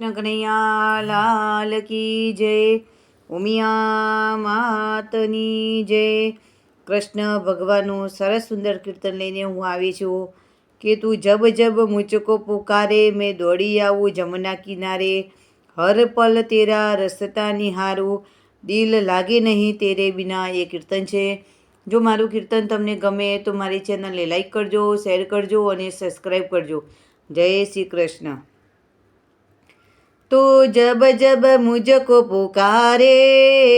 કૃષ્ણ કનૈયા લાલ કી જય, ઉમિયા માતની જય. કૃષ્ણ ભગવાનનું સરસ સુંદર કીર્તન લઈને હું આવી છું કે તું જબ જબ મુચકો પુકારે, મેં દોડી આવું જમના કિનારે. હર પલ તેરા રસતા નિહારું, દિલ લાગે નહીં તેરે બિના એ કીર્તન છે. જો મારું કીર્તન તમને ગમે તો મારી ચેનલને લાઈક કરજો, શેર કરજો અને સબસ્ક્રાઈબ કરજો. જય શ્રી કૃષ્ણ. तो जब जब मुझको पुकारे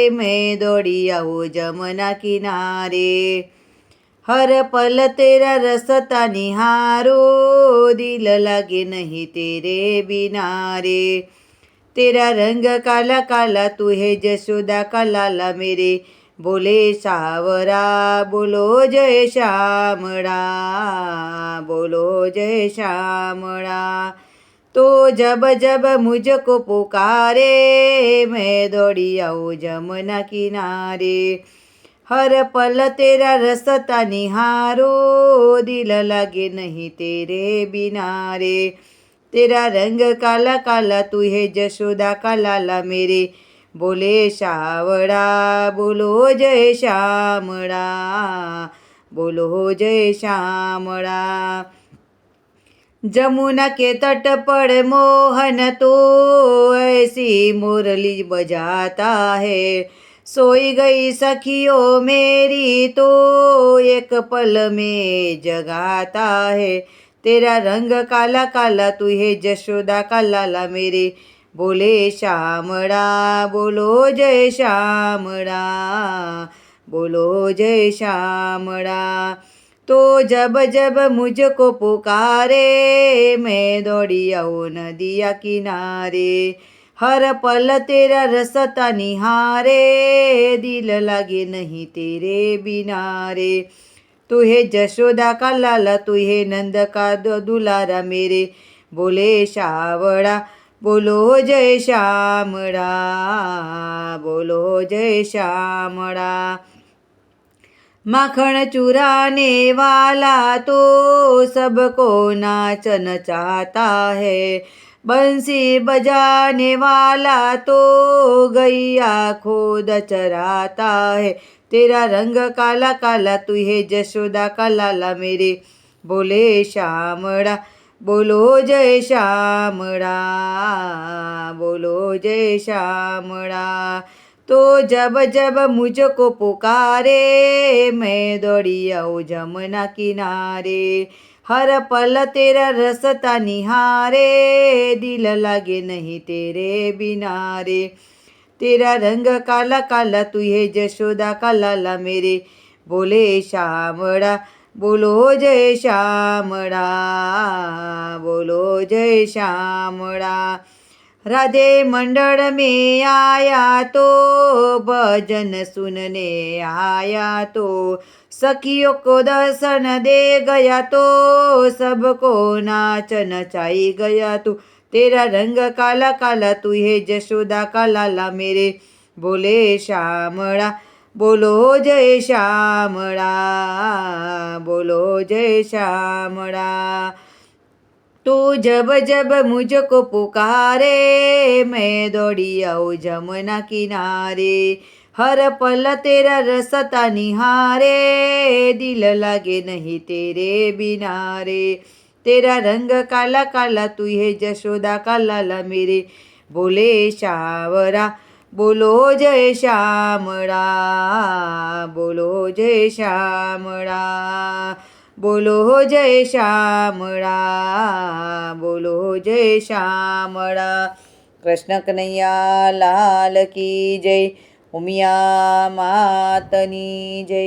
मैं दौड़ी आऊँ जमुना किनारे हर पल तेरा रसता निहारो दिल लगे नहीं तेरे बिना रे तेरा रंग काला काला तू है जसोदा का लाला मेरे बोले सावरा बोलो जय श्यामड़ा बोलो जय श्यामड़ा तो जब जब मुझको पुकारे मैं दौड़ी आओ जमुना किनारे। हर पल तेरा रसता निहारो दिल लगे नहीं तेरे बिना रे तेरा रंग काला काला तू है जशोदा का लाला मेरे। बोले शावड़ा बोलो जय श्यामड़ा बोलो जय श्यामड़ा જમુના કે તટ પર મોહન તો એસી મુરલી બજાતા હે. સોઈ ગઈ સખીઓ મેરી તો એક પલ મેં જગાતા હે. તેરા રંગ કાલા કાલા તું હે જશોદા કાલાલા મેરે. બોલે શ્યામળા બોલો જય શ્યામળા બોલો જય શ્યામળા तो जब जब मुझको पुकारे मैं दौड़ी आओ नदिया किनारे। हर पल तेरा रसता निहारे दिल लागे नहीं तेरे बिना रे तू है जशोदा का लाला तू है नंद का दुलारा मेरे। बोले शावड़ा बोलो जय श्यामड़ा बोलो जय श्यामड़ा। માખણ ચૂરાને વાલા તો સબકો નાચન ચાતા હે. બંસી બજાને વાલા તો ગૈયા ખોદ ચરાતા હે. તેરા રંગ કાલા કાલા તું હે જશોદા કાલાલા મેરે. બોલે શામળા, બોલો જય શામળા, બોલો જય શામળા. તો જબ જબ મુજકો પુકારે, મેં દોડી આવું જમના કિનારે. હર પલ તેરા રસતા નિહારે, દિલ લાગે નહીં તેરે બિનારે. તેરા રંગ કાલા કાલા તુહે જશોદા, કાલાલા મેરે. બોલે શામળા, બોલો જય શામળા, બોલો જય શામળા. રાધે મંડળ મે આયા તો ભજન સુનને આયા તો સખીઓ કો દર્શન દે ગયા તો સબકો નાચન ચાઈ ગયા તું તેરા રંગ કાલા કાલા તું હે જશોદા, કાલા લા મેરે બોલે શ્યામળા બોલો જય શ્યામળા બોલો જય શ્યામળા तू जब जब मुझको पुकारे मैं दौड़ी आऊँ जमुना किनारे हर पल तेरा रसता निहारे दिल लगे नहीं तेरे बिना रे तेरा रंग काला काला तू है जशोदा का लाला मेरे बोले शावरा बोलो जय श्यामड़ा बोलो जय श्यामड़ा બોલો જય શ્યામળા બોલો જય શ્યામળા કૃષ્ણ કનૈયા લાલ કી જય ઉમિયા માતની જય.